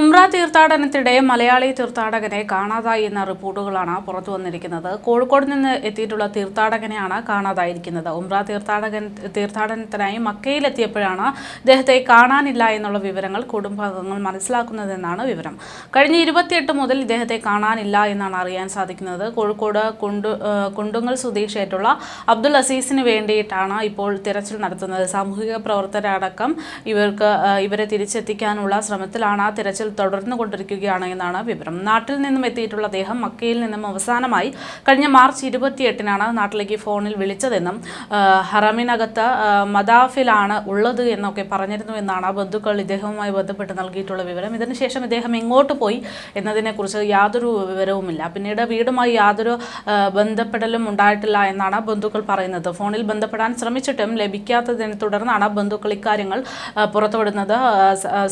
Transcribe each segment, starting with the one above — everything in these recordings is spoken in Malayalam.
ഉംറ തീർത്ഥാടനത്തിനിടെ മലയാളി തീർത്ഥാടകനെ കാണാതായി എന്ന റിപ്പോർട്ടുകളാണ് പുറത്തു വന്നിരിക്കുന്നത് കോഴിക്കോട് നിന്ന് എത്തിയിട്ടുള്ള തീർത്ഥാടകനെയാണ് കാണാതായിരിക്കുന്നത്. ഉംറ തീർത്ഥാടകൻ തീർത്ഥാടനത്തിനായി മക്കയിലെത്തിയപ്പോഴാണ് ഇദ്ദേഹത്തെ കാണാനില്ല എന്നുള്ള വിവരങ്ങൾ കുടുംബാംഗങ്ങൾ മനസ്സിലാക്കുന്നതെന്നാണ് വിവരം. കഴിഞ്ഞ ഇരുപത്തിയെട്ട് മുതൽ ഇദ്ദേഹത്തെ കാണാനില്ല എന്നാണ് അറിയാൻ സാധിക്കുന്നത്. കോഴിക്കോട് കുണ്ടു കുണ്ടുങ്ങൽ സ്വദേശിയായിട്ടുള്ള അബ്ദുൽ അസീസിന് വേണ്ടിയിട്ടാണ് ഇപ്പോൾ തിരച്ചിൽ നടത്തുന്നത്. സാമൂഹിക പ്രവർത്തകരടക്കം ഇവർക്ക് ഇവരെ തിരിച്ചെത്തിക്കാനുള്ള ശ്രമത്തിലാണ് ആ തിരച്ചിൽ തുടർന്നു കൊണ്ടിരിക്കുകയാണ് എന്നാണ് വിവരം. നാട്ടിൽ നിന്നും എത്തിയിട്ടുള്ള അദ്ദേഹം മക്കയിൽ നിന്നും അവസാനമായി കഴിഞ്ഞ മാർച്ച് ഇരുപത്തിയെട്ടിനാണ് നാട്ടിലേക്ക് ഫോണിൽ വിളിച്ചതെന്നും ഹറമിനകത്ത് മദാഫിലാണ് ഉള്ളത് എന്നൊക്കെ പറഞ്ഞിരുന്നു എന്നാണ് ബന്ധുക്കൾ ഇദ്ദേഹവുമായി ബന്ധപ്പെട്ട് നൽകിയിട്ടുള്ള വിവരം. ഇതിനുശേഷം ഇദ്ദേഹം എങ്ങോട്ട് പോയി എന്നതിനെക്കുറിച്ച് യാതൊരു വിവരവുമില്ല. പിന്നീട് വീടുമായി യാതൊരു ബന്ധപ്പെടലും ഉണ്ടായിട്ടില്ല എന്നാണ് ബന്ധുക്കൾ പറയുന്നത്. ഫോണിൽ ബന്ധപ്പെടാൻ ശ്രമിച്ചിട്ടും ലഭിക്കാത്തതിനെ തുടർന്നാണ് ബന്ധുക്കൾ ഇക്കാര്യങ്ങൾ പുറത്തുവിടുന്നത്.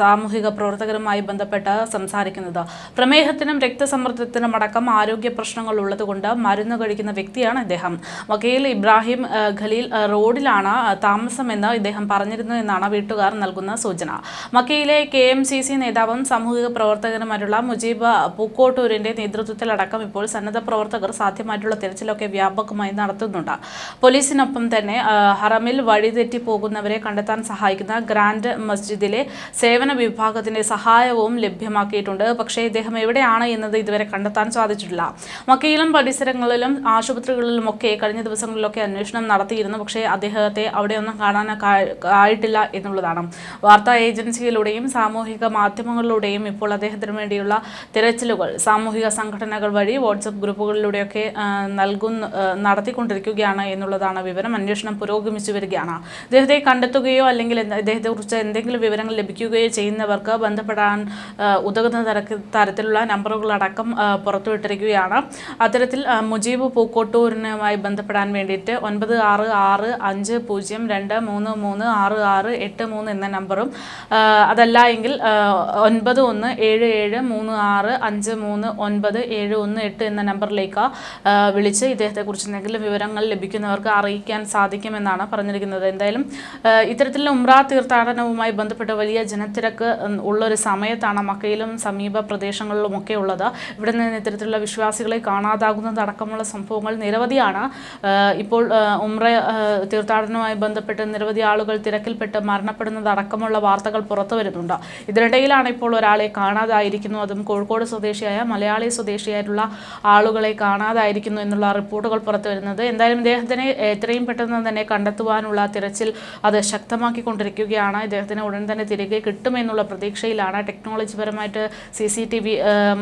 സാമൂഹിക പ്രവർത്തകരുമായി ബന്ധപ്പെട്ട് സംസാരിക്കുന്നത്. പ്രമേഹത്തിനും രക്തസമ്മർദ്ദത്തിനും അടക്കം ആരോഗ്യ പ്രശ്നങ്ങൾ ഉള്ളതുകൊണ്ട് മരുന്ന് കഴിക്കുന്ന വ്യക്തിയാണ് ഇദ്ദേഹം. വക്കീൽ ഇബ്രാഹിം ഖലീൽ റോഡിലാണ് താമസമെന്ന് ഇദ്ദേഹം പറഞ്ഞിരുന്നു എന്നാണ് വീട്ടുകാർ നൽകുന്ന സൂചന. മക്കയിലെ കെ എം സി സി നേതാവും സാമൂഹിക പ്രവർത്തകനുമായിട്ടുള്ള മുജീബ് പൂക്കോട്ടൂരിന്റെ നേതൃത്വത്തിലടക്കം ഇപ്പോൾ സന്നദ്ധ പ്രവർത്തകർ സാധ്യമായിട്ടുള്ള തിരച്ചിലൊക്കെ വ്യാപകമായി നടത്തുന്നുണ്ട്. പോലീസിനൊപ്പം തന്നെ ഹറമിൽ വഴിതെറ്റി പോകുന്നവരെ കണ്ടെത്താൻ സഹായിക്കുന്ന ഗ്രാൻഡ് മസ്ജിദിലെ സേവന വിഭാഗത്തിന്റെ സഹായവും ലഭ്യമാക്കിയിട്ടുണ്ട്. പക്ഷേ ഇദ്ദേഹം എവിടെയാണ് എന്നത് ഇതുവരെ കണ്ടെത്താൻ സാധിച്ചിട്ടില്ല. മക്കയിലും പരിസരങ്ങളിലും ആശുപത്രികളിലുമൊക്കെ കഴിഞ്ഞ ദിവസങ്ങളിലൊക്കെ അന്വേഷണം നടത്തിയിരുന്നു. പക്ഷേ അദ്ദേഹത്തെ അവിടെയൊന്നും കാണാൻ ആയിട്ടില്ല എന്നുള്ളതാണ്. വാർത്താ ഏജൻസിയിലൂടെയും സാമൂഹിക മാധ്യമങ്ങളിലൂടെയും ഇപ്പോൾ അദ്ദേഹത്തിന് വേണ്ടിയുള്ള തിരച്ചിലുകൾ സാമൂഹിക സംഘടനകൾ വഴി വാട്സപ്പ് ഗ്രൂപ്പുകളിലൂടെയൊക്കെ നൽകുന്ന നടത്തിക്കൊണ്ടിരിക്കുകയാണ് എന്നുള്ളതാണ് വിവരം. അന്വേഷണം പുരോഗമിച്ചു വരികയാണ്. അദ്ദേഹത്തെ കണ്ടെത്തുകയോ അല്ലെങ്കിൽ അദ്ദേഹത്തെക്കുറിച്ച് എന്തെങ്കിലും വിവരങ്ങൾ ലഭിക്കുകയോ ചെയ്യുന്നവർക്ക് ബന്ധപ്പെടാൻ ഉതകുന്ന തരക്ക് തരത്തിലുള്ള നമ്പറുകളടക്കം പുറത്തുവിട്ടിരിക്കുകയാണ്. അത്തരത്തിൽ മുജീബ് പൂക്കോട്ടൂരിനുമായി ബന്ധപ്പെടാൻ വേണ്ടിയിട്ട് ഒൻപത് ആറ് ആറ് അഞ്ച് പൂജ്യം രണ്ട് മൂന്ന് മൂന്ന് ആറ് ആറ് എട്ട് മൂന്ന് എന്ന നമ്പറും അതല്ല എങ്കിൽ ഒൻപത് ഒന്ന് ഏഴ് ഏഴ് മൂന്ന് ആറ് അഞ്ച് മൂന്ന് ഒൻപത് ഏഴ് ഒന്ന് എട്ട് എന്ന നമ്പറിലേക്ക് വിളിച്ച് ഇദ്ദേഹത്തെക്കുറിച്ച് എന്തെങ്കിലും വിവരങ്ങൾ ലഭിക്കുന്നവർക്ക് അറിയിക്കാൻ സാധിക്കുമെന്നാണ് പറഞ്ഞിരിക്കുന്നത്. എന്തായാലും ഇത്തരത്തിലുള്ള ഉംറ തീർത്ഥാടനവുമായി ബന്ധപ്പെട്ട് വലിയ ജനത്തിരക്ക് ഉള്ളൊരു ഉള്ളൊരു സമയത്താണ് മക്കയിലും സമീപ പ്രദേശങ്ങളിലുമൊക്കെ ഉള്ളത്. ഇവിടെ നിന്ന് ഇത്തരത്തിലുള്ള വിശ്വാസികളെ കാണാതാകുന്നതടക്കമുള്ള സംഭവങ്ങൾ നിരവധിയാണ്. ഇപ്പോൾ ഉമ്ര തീർത്ഥാടനവുമായി ബന്ധപ്പെട്ട് നിരവധി ആളുകൾ തിരക്കിൽപ്പെട്ട് മരണപ്പെടുന്നതടക്കമുള്ള വാർത്തകൾ പുറത്തു വരുന്നുണ്ട്. ഇതിനിടയിലാണ് ഇപ്പോൾ ഒരാളെ കാണാതായിരിക്കുന്നു. അതും കോഴിക്കോട് സ്വദേശിയായ മലയാളി സ്വദേശിയായിട്ടുള്ള ആളുകളെ കാണാതായിരിക്കുന്നു എന്നുള്ള റിപ്പോർട്ടുകൾ പുറത്തു വരുന്നത്. എന്തായാലും ഇദ്ദേഹത്തിനെ എത്രയും പെട്ടെന്ന് തന്നെ കണ്ടെത്തുവാനുള്ള തിരച്ചിൽ അത് ശക്തമാക്കിക്കൊണ്ടിരിക്കുകയാണ്. ഇദ്ദേഹത്തിന് ഉടൻ തന്നെ തിരികെ കിട്ടുമെന്നുള്ള പ്രതീക്ഷയിലാണ് ടെക്നോളജി പരമായിട്ട് സി സി ടി വി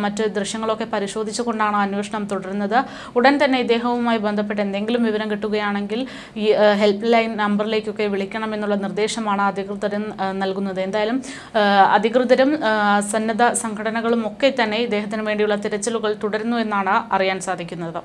മറ്റ് ദൃശ്യങ്ങളൊക്കെ പരിശോധിച്ചുകൊണ്ടാണ് അന്വേഷണം തുടരുന്നത്. ഉടൻ തന്നെ ഇദ്ദേഹവുമായി ബന്ധപ്പെട്ട് എന്തെങ്കിലും വിവരം കിട്ടുകയാണെങ്കിൽ ഈ ഹെൽപ്പ് ലൈൻ നമ്പറിലേക്കൊക്കെ വിളിക്കണമെന്നുള്ള നിർദ്ദേശമാണ് അധികൃതരും നൽകുന്നത്. എന്തായാലും അധികൃതരും സന്നദ്ധ സംഘടനകളും ഒക്കെ തന്നെ ഇദ്ദേഹത്തിന് വേണ്ടിയുള്ള തിരച്ചിലുകൾ തുടരുന്നു എന്നാണ് അറിയാൻ സാധിക്കുന്നത്.